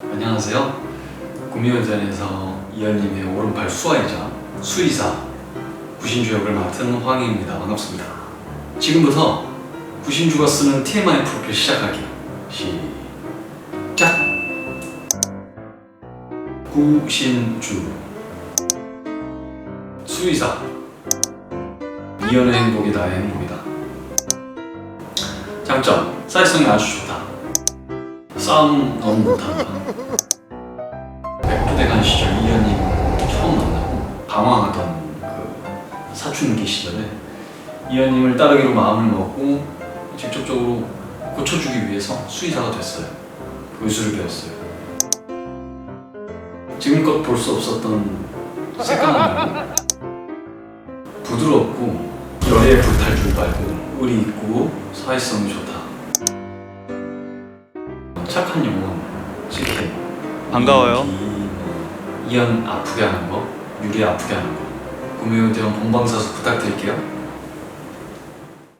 안녕하세요. 구미호전에서 이현님의 오른팔 수아이자 수의사 구신주 역을 맡은 황희입니다. 반갑습니다. 지금부터 구신주가 쓰는 TMI 프로필 시작할게요. 시작! 구신주 수의사 이연의 행복이 나의 행복이다. 장점 사회성이 아주 좋다. 싸움 너무 못한다. 백부대간 시절 이현님 처음 만나고 방황하던 그 사춘기 시절에 이현님을 따르기로 마음을 먹고 직접적으로 고쳐주기 위해서 수의사가 됐어요. 의술을 배웠어요. 지금껏 볼 수 없었던 새까만 부드럽고 열의 불탈 줄 말고 의리 있고 사회성이 좋다. 착한 영혼, CK. 반가워요. 이연 아프게 하는 거, 유리 아프게 하는 거. 구매원 대원 본방사수 부탁드릴게요.